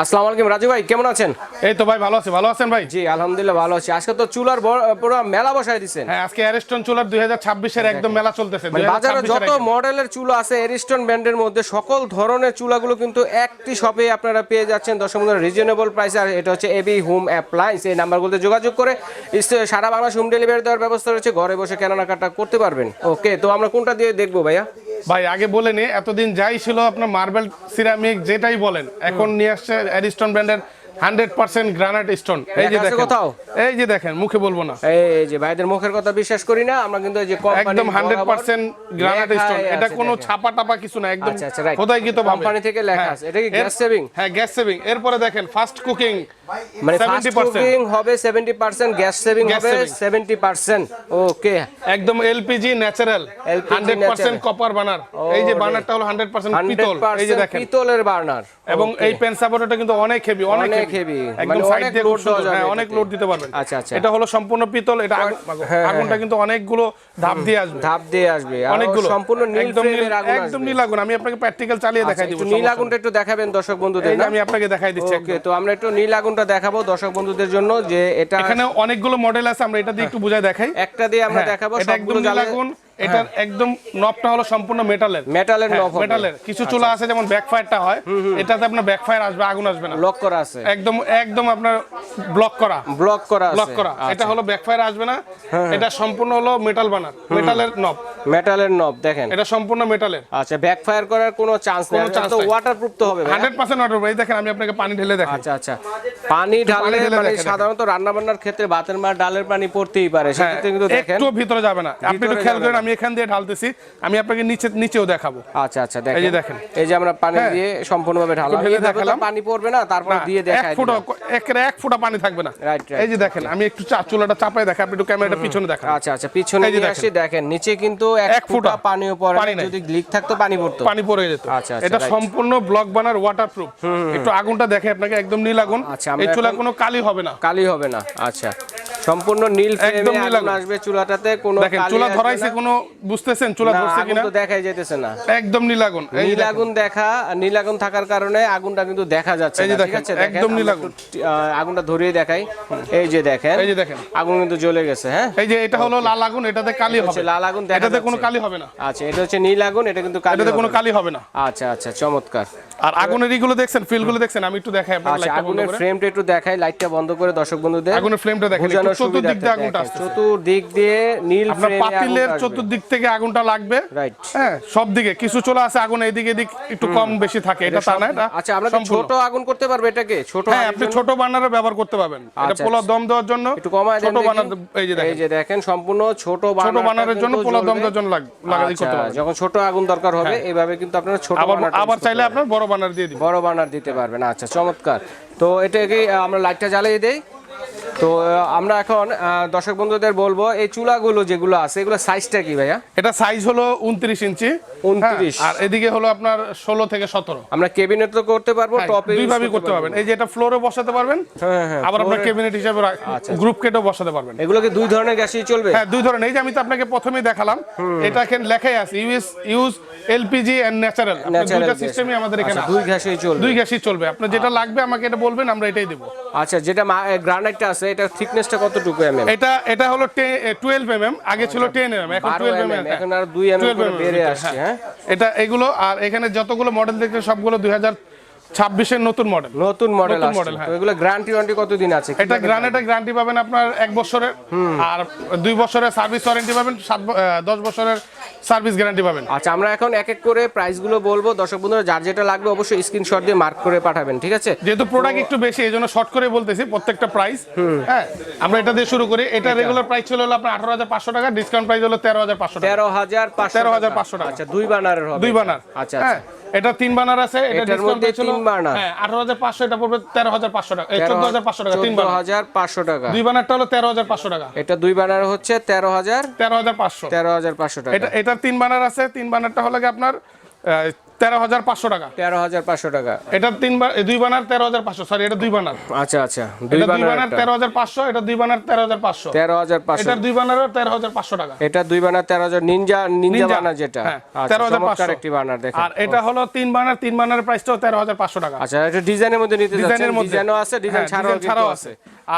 আসসালামু আলাইকুম রাজু ভাই কেমন আছেন? এই তো ভাই ভালো আছে। ভালো আছেন ভাই? জি আলহামদুলিল্লাহ ভালো আছি। আজকে তো চুলার পুরো মেলা বসায় দিচ্ছেন হ্যাঁ আজকে অ্যারেস্টন চুলার দুই হাজার ছাব্বিশের একদম মেলা চলতেছে। মানে বাজারে যত মডেলের চুলা আছে এরিস্টন ব্র্যান্ডের মধ্যে সকল ধরনের চুলাগুলো কিন্তু একটি শপে আপনারা পেয়ে যাচ্ছেন। দশ রিজনেবল প্রাইসে আর এটা হচ্ছে এবি হোম অ্যাপ্লায়েন্স এই নাম্বারগুলোতে যোগাযোগ করে সারা বাংলাদেশ হোম ডেলিভারি দেওয়ার ব্যবস্থা রয়েছে। ঘরে বসে কেনাকাটা করতে পারবেন। ওকে তো আমরা কোনটা দিয়ে দেখব ভাইয়া? ভাই আগে বলে নি এতদিন যাই ছিল আপনার মার্বেল সিরামিক যেটাই বলেন এখন নিয়ে আসছে অ্যারিস্টন ব্র্যান্ডের হান্ড্রেড পার্সেন্ট গ্রানাইট স্টোন এই যে দেখেন কোথাও? এই যে দেখেন মুখে বলব না। এই যে ভাইদের মুখের কথা বিশ্বাস করি না আমরা কিন্তু এই যে একদম হান্ড্রেড পার্সেন্ট গ্রানাইট স্টোন এটা কোনো ছাপা টাপা কিছু না একদম আচ্ছা, right. খোদাই কোম্পানি থেকে লেখা আছে। এটা কি gas saving? হ্যাঁ গ্যাস সেভিং এরপরে দেখেন ফাস্ট কুকিং মানে ফাস্ট কুকিং হবে 70% গ্যাস সেভিং হবে 70% ওকে একদম LPG natural LPG hundred percent natural। Copper burner এই যে বানারটা হলো হান্ড্রেড পার্সেন্ট পিতল এই যে দেখেন। পিতলের বার্নার এবং এই পেন সাপোর্টটা কিন্তু অনেক হেভি অনেক হেভি একদম মানে সাইড দিয়ে সুন্দর, দেওয়া যাবে হ্যাঁ অনেক লোড দিতে পারবেন। আচ্ছা, আচ্ছা। এটা হলো সম্পূর্ণ পিতল এটা হ্যাঁ, আগুনটা কিন্তু অনেকগুলো ধাপ দিয়ে আসবে। ধাপ দিয়ে আসবে। অনেকগুলো। সম্পূর্ণ নীল একদম নীল আগুন একদম। নীল আগুন। আমি আপনাকে প্র্যাকটিক্যাল চালিয়ে আচ্ছা, দেখাই দিব একটু নীল আগুনটা একটু দেখাবেন দর্শক বন্ধুদের আমি আপনাকে দেখাই দিচ্ছি ওকে তো আমরা একটু নীল আগুনটা দেখাবো দর্শক বন্ধুদের জন্য যে এটা এখানে অনেকগুলো মডেল আছে আমরা এটা দিয়ে একটু বুঝাই দেখাই। একটা দিয়ে আমরা হ্যাঁ, দেখাবো সবগুলো নীল জ্বালে আগুন এটার একদম নবটা হলো সম্পূর্ণ মেটালের মেটালের নব মেটালের কিছু চুলা আছে যেমন ব্যাকফায়ারটা হয় এটাতে আপনার ব্যাকফায়ার আসবে আগুন আসবে না। লক করা আছে। একদম একদম আপনার ব্লক করা। ব্লক করা ব্লক করা। এটা হলো ব্যাকফায়ার আসবে না। এটা সম্পূর্ণ হলো মেটাল বানার মেটালের নব মেটালের নব দেখেন। এটা সম্পূর্ণ মেটালের আচ্ছা ব্যাক ফায়ার করার কোনো চান্স নেই। তো ওয়াটারপ্রুফ তো হবে ভাই হান্ড্রেড পার্সেন্ট অর্ডার এই দেখেন আমি আপনাকে পানি ঢেলে দেখাই। আচ্ছা আচ্ছা। পানি ঢালে মানে সাধারণত রান্না বান্নার ক্ষেত্রে ভাতের মার ডালের পানি পড়তেই পারে। সেক্ষেত্রে কিন্তু দেখেন। একটু ভিতরে যাবে না। আপনি একটু খেয়াল করেন। আমি এখান দিয়ে ঢালতেছি আমি আপনাকে নিচে নিচেও দেখাবো আচ্ছা আচ্ছা এই যে দেখেন। এই যে আমরা পানি হ্যাঁ। দিয়ে সম্পূর্ণভাবে ঢালাম ঢেলে দেখালাম। পানি পড়বে না তারপর দিয়ে এক দেখাই ফুটা দিলাম। একের এক ফুটা পানি থাকবে না. এই যে দেখেন আমি একটু চুলাটা চাপাই দেখাই আপনি একটু ক্যামেরাটা পিছনে দেখান আচ্ছা আচ্ছা পিছনে এই যে দেখেন। আসি দেখেন নিচে কিন্তু এক এক ফুটা ফুটা পানিও পড়ে পানি। নাই। যদি লিক থাকতো পানি পড়তো পানি পড়ে যেত আচ্ছা, আচ্ছা, এটা সম্পূর্ণ ব্লক বানার ওয়াটারপ্রুফ একটু আগুনটা দেখে আপনাকে একদম নীল আগুন আচ্ছা, এই চুলা কোনো কালি হবে না কালি হবে না আচ্ছা সম্পূর্ণ নীল একদম নীল। আসবে চুলাটাতে কোনো দেখেন চুলা ধরাইছে কোনো বুঝতেছেন? চুলা ধরছে কিনা? তো দেখাই যেতেছে না। একদম নীল আগুন। নীল আগুন দেখা নীল আগুন থাকার কারণে আগুনটা কিন্তু দেখা যাচ্ছে ঠিক আছে? একদম নীল আগুন। আহ, আগুনটা ধরিয়ে দেখাই। এই যে দেখেন এই যে দেখেন। আগুন কিন্তু জ্বলে গেছে হ্যাঁ? এই যে এটা হলো লাল আগুন এটাতে কালি হবে হচ্ছে লাল আগুন দেখা এটাতে কোনো কালি হবে না। আচ্ছা এটা হচ্ছে নীল আগুন এটা কিন্তু কালি এটাতে কোনো কালি হবে না। আচ্ছা আচ্ছা চমৎকার। আর আগুনের ইগুলো দেখছেন দেখছেন আমি একটু দেখাই আচ্ছা লাইটটা আগুনের ফ্রেমটা একটু দেখাই লাইটটা বন্ধ করে দর্শক বন্ধুদের। আগুনের ফ্লেমটা দেখেন চতুর্দিক দিয়ে আগুনটা আসছে চতুর্দিক দিয়ে নীল ফ্রেমে পাতিলের চতুর্দিক থেকে আগুনটা লাগবে। Right. হ্যাঁ সব দিকে কিছু চলে আছে আগুন এইদিকে এদিক একটু কম বেশি থাকে এটা তা না এটা আচ্ছা আমরা। ছোট আগুন করতে পারব এটাকে? ছোট হ্যাঁ আপনি ছোট বার্নারও ব্যবহার করতে পারবেন। এটা আচ্ছা, পোলাও দম দেওয়ার জন্য। একটু কমায় দেন ছোট বার্নার এই যে এই যে দেখেন সম্পূর্ণ ছোট ছোট বার্নারের জন্য পোলাও দম দেওয়ার জন্য লাগাই করতে আচ্ছা, পারবেন। যখন ছোট আগুন দরকার হবে এইভাবে কিন্তু আপনারা ছোট আবার আবার চাইলে আপনার বড় বার্নার দিয়ে দিই বড় বানার দিতে পারবেন। আচ্ছা চমৎকার। তো এটা কি আমরা লাইটটা জ্বালিয়ে দেই। তো আমরা এখন দর্শক বন্ধুদের বলব এই চুলাগুলো যেগুলো আছে এগুলো সাইজটা কি ভাইয়া? এটা সাইজ হলো উনত্রিশ ইঞ্চি। 29 হ্যাঁ, আর এদিকে হলো আপনার ষোলো থেকে সতেরো। আমরা কেবিনেট তো করতে পারব টপে দুই ভাবে করতে পারবেন। এই যে এটা ফ্লোরে বসাতে পারবেন হ্যাঁ হ্যাঁ আবার আপনার ক্যাবিনেট হিসাবে গ্রুপ কেটেও বসাতে পারবেন। এগুলো কি দুই ধরনের গ্যাসই চলবে? হ্যাঁ দুই ধরনের। এই যে আমি তো আপনাকে প্রথমেই দেখালাম এটা এখানে লেখাই আছে US use LPG and natural দুইটা সিস্টেমই আমাদের এখানে আচ্ছা, দুই গ্যাসই চলবে। দুই গ্যাসই চলবে। আপনার যেটা লাগবে আমাকে এটা বলবেন আমরা এটাই দেবো। আচ্ছা যেটা গ্রানাইটটা আছে এটা থিকনেসটা কতটুকু এমএম এটা এটা হলো টুয়েলভ এম এম আগে ছিল টেন এম এম এখন বারো টুয়েলভ এম এমএম এম এখন আর 2 এমএম করে বেড়ে আসছে হ্যাঁ। এটা এগুলো আর এখানে যতগুলো মডেল দেখতে সবগুলো দুই হাজার হাজার ছাব্বিশের নতুন মডেল নতুন মডেল model, হ্যাঁ। তো এগুলো গ্যারান্টি ওয়ারেন্টি কতদিন আছে? এটা? গ্রানেটে গ্যারান্টি পাবেন আপনার এক বছরের। আর দুই বছরের সার্ভিস ওয়ারেন্টি পাবেন সাত ব- আহ, দশ বছরের সার্ভিস গ্যারান্টি পাবেন। আচ্ছা আমরা এখন এক এক করে প্রাইসগুলো বলব। দর্শক বন্ধুরা যার যেটা লাগবে অবশ্যই স্ক্রিনশট দিয়ে মার্ক করে পাঠাবেন ঠিক আছে? যেহেতু প্রোডাক্ট একটু বেশি এই জন্য শর্ট করে বলতেছি প্রত্যেকটা প্রাইস হ্যাঁ আমরা এটা দিয়ে শুরু করি। এটা রেগুলার প্রাইস ছিল হলো আপনার আঠারো হাজার পাঁচশো টাকা ডিসকাউন্ট প্রাইস হলো তেরো হাজার পাঁচশো টাকা। তেরো হাজার পাঁচশো 13,500 টাকা। আচ্ছা দুই বানারের হবে দুই বানার আচ্ছা। হ্যাঁ। এটা তিন বানার আছে এটা ডিসকাউন্ট ছিল তিন বার্নার। হ্যাঁ আঠারো হাজার পাঁচশো এটা পড়বে তেরো হাজার পাঁচশো টাকা। চোদ্দ হাজার পাঁচশো টাকা তিন হাজার পাঁচশো টাকা। দুই বানারটা হলো তেরো হাজার পাঁচশো টাকা। এটা দুই বানার হচ্ছে তেরো হাজার তেরো হাজার পাঁচশো। তেরো হাজার পাঁচশো টাকা। এটা এটা তিন বানার আছে তিন বানারটা হলো আপনার তেরো হাজার পাঁচশো টাকা। তেরো হাজার পাঁচশো টাকা। এটা তিন দুই বানার তেরো হাজার পাঁচশো সরি এটা দুই বানার। আচ্ছা আচ্ছা দুই বানার তেরো হাজার পাঁচশো এটা দুই বানার তেরো হাজার পাঁচশো। তেরো হাজার পাঁচশো। এটার দুই বানার তেরো হাজার পাঁচশো টাকা। এটা দুই বানার তেরো হাজার নিনজা নিনজা বানার যেটা। হ্যাঁ, আচ্ছা, 13,500 চমৎকার একটি বানার দেখেন। আর এটা হলো তিন বানার তিন বানার প্রাইসটাও তেরো হাজার পাঁচশো টাকা। আচ্ছা এটা ডিজাইনের মধ্যে নিতে ডিজাইনের মধ্যে। ডিজাইনও আছে ডিজাইন হ্যাঁ, ছাড়াও আছে।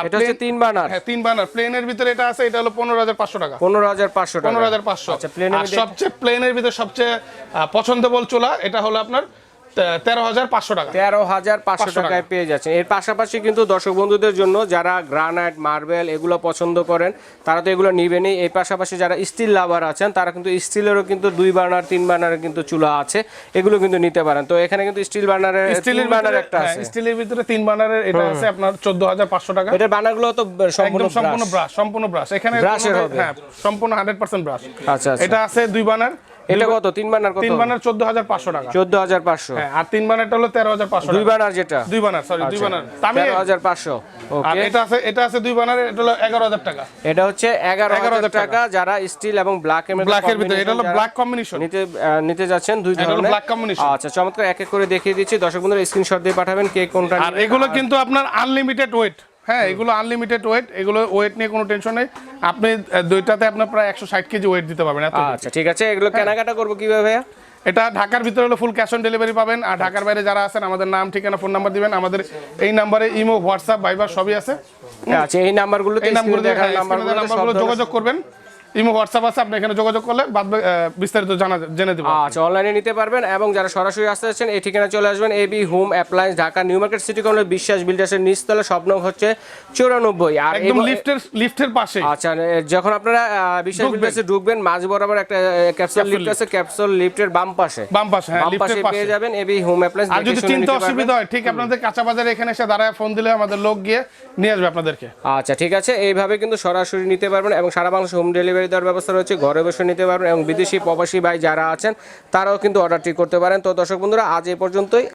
এটা হচ্ছে তিন বানার। হ্যাঁ তিন বানার। প্লেনের ভিতরে এটা আছে এটা হলো পনেরো হাজার পাঁচশো টাকা। পনেরো হাজার পাঁচশো টাকা। পনেরো হাজার পাঁচশো। আচ্ছা প্লেনের সবচেয়ে প্লেনের ভিতরে সবচেয়ে পছন্দবল চুলা এটা হলো আপনার তেরো হাজার পাঁচশো টাকা। তেরো হাজার পাঁচশো টাকায় পেয়ে যাচ্ছেন। এর পাশাপাশি কিন্তু দর্শক বন্ধুদের জন্য যারা গ্রানাইট মার্বেল এগুলো পছন্দ করেন তারা তো এগুলো নিবেনই। এই পাশাপাশি যারা স্টিল লাভার আছেন তারা কিন্তু স্টিলেরও কিন্তু দুই বার্নার তিন বার্নারের কিন্তু চুলা আছে। এগুলো কিন্তু নিতে পারেন। তো এখানে কিন্তু স্টিল বার্নারের স্টিলের বার্নার একটা আছে। স্টিলের ভিতরে তিন বানারের এটা আছে আপনার চোদ্দ হাজার পাঁচশো টাকা। এটার বার্নারগুলো তো সম্পূর্ণ সম্পূর্ণ ব্রাশ সম্পূর্ণ ব্রাশ। এখানে এর হবে। হ্যাঁ সম্পূর্ণ হান্ড্রেড পার্সেন্ট ব্রাশ। আচ্ছা আচ্ছা। এটা আছে দুই বানার এটা কত? তিন বার্নার কত? তিন বানার চোদ্দ হাজার পাঁচশো টাকা। চোদ্দ হাজার পাঁচশো। হ্যাঁ আর তিন বানারটা হলো তেরো হাজার পাঁচশো দুই টাকা। বার্নার যেটা? দুই বানার সরি দুই বানার। তামিল। তেরো হাজার আর এটা আছে এটা আছে দুই বানার এটা হলো এগারো হাজার টাকা। এটা হচ্ছে এগারো হাজার 11,000 টাকা। যারা স্টিল এবং ব্ল্যাক এর ব্ল্যাকের ভিতরে এটা হলো ব্ল্যাক কম্বিনেশন নিতে নিতে যাচ্ছেন দুই এটা হলো ধরনের। black combination। আচ্ছা চমৎকার এক এক করে দেখিয়ে দিচ্ছি। দর্শক বন্ধুরা স্ক্রিনশট দিয়ে পাঠাবেন কে কোনটা আর এগুলো কিন্তু আপনার আনলিমিটেড ওয়েট হ্যাঁ এগুলো আনলিমিটেড ওয়েট এগুলো ওয়েট নিয়ে কোনো টেনশন নেই। আপনি দুইটাতে আপনার প্রায় একশো ষাট কেজি ওয়েট দিতে পারবেন আচ্ছা ঠিক আছে। এগুলো কেনাকাটা করব কীভাবে ভাইয়া? এটা ঢাকার ভিতরে হলে ফুল ক্যাশ অন ডেলিভারি পাবেন। আর ঢাকার বাইরে যারা আছেন আমাদের নাম ঠিকানা ফোন নাম্বার দিবেন। আমাদের এই নাম্বারে ইমো হোয়াটসঅ্যাপ ভাইবার সবই আছে। আচ্ছা এই নাম্বারগুলো এই নাম্বারগুলো নাম্বারগুলো যোগাযোগ করবেন। ইমো হোয়াটসঅ্যাপ আছে আপনি এখানে যোগাযোগ করলে বাদ বিস্তারিত জানা জেনে দেবো আচ্ছা অনলাইনে নিতে পারবেন এবং যারা সরাসরি আসতে যাচ্ছেন এই ঠিকানা চলে আসবেন AB home appliance Dhaka new market city corner Biswas বিল্ডার্সের নিচতলা স্বপ্ন হচ্ছে চুরানব্বই। আর একদম লিফটের লিফটের পাশে। আচ্ছা যখন আপনারা বিশ্বাস। বিল্ডার্সে ঢুকবেন মাঝ বরাবর একটা ক্যাপসুল লিফট আছে ক্যাপসুল লিফটের বাম পাশে। বাম পাশে হ্যাঁ বাম পাশে পেয়ে যাবেন এবি হোম অ্যাপ্লায়েন্স আর যদি চিন্তা অসুবিধা হয় ঠিক আপনাদের কাঁচা বাজারে এখানে এসে দাঁড়ায় ফোন দিলে আমাদের লোক গিয়ে নিয়ে আসবে আপনাদেরকে। আচ্ছা ঠিক আছে এইভাবে কিন্তু সরাসরি নিতে পারবেন এবং সারা বাংলাদেশে হোম ডেলিভারি দেওয়ার ব্যবস্থা রয়েছে, ঘরে বসে নিতে পারবেন। এবং বিদেশি প্রবাসী ভাই যারা আছেন, তারাও কিন্তু অর্ডারটি করতে পারেন। তো দর্শক বন্ধুরা, আজ এই পর্যন্তই।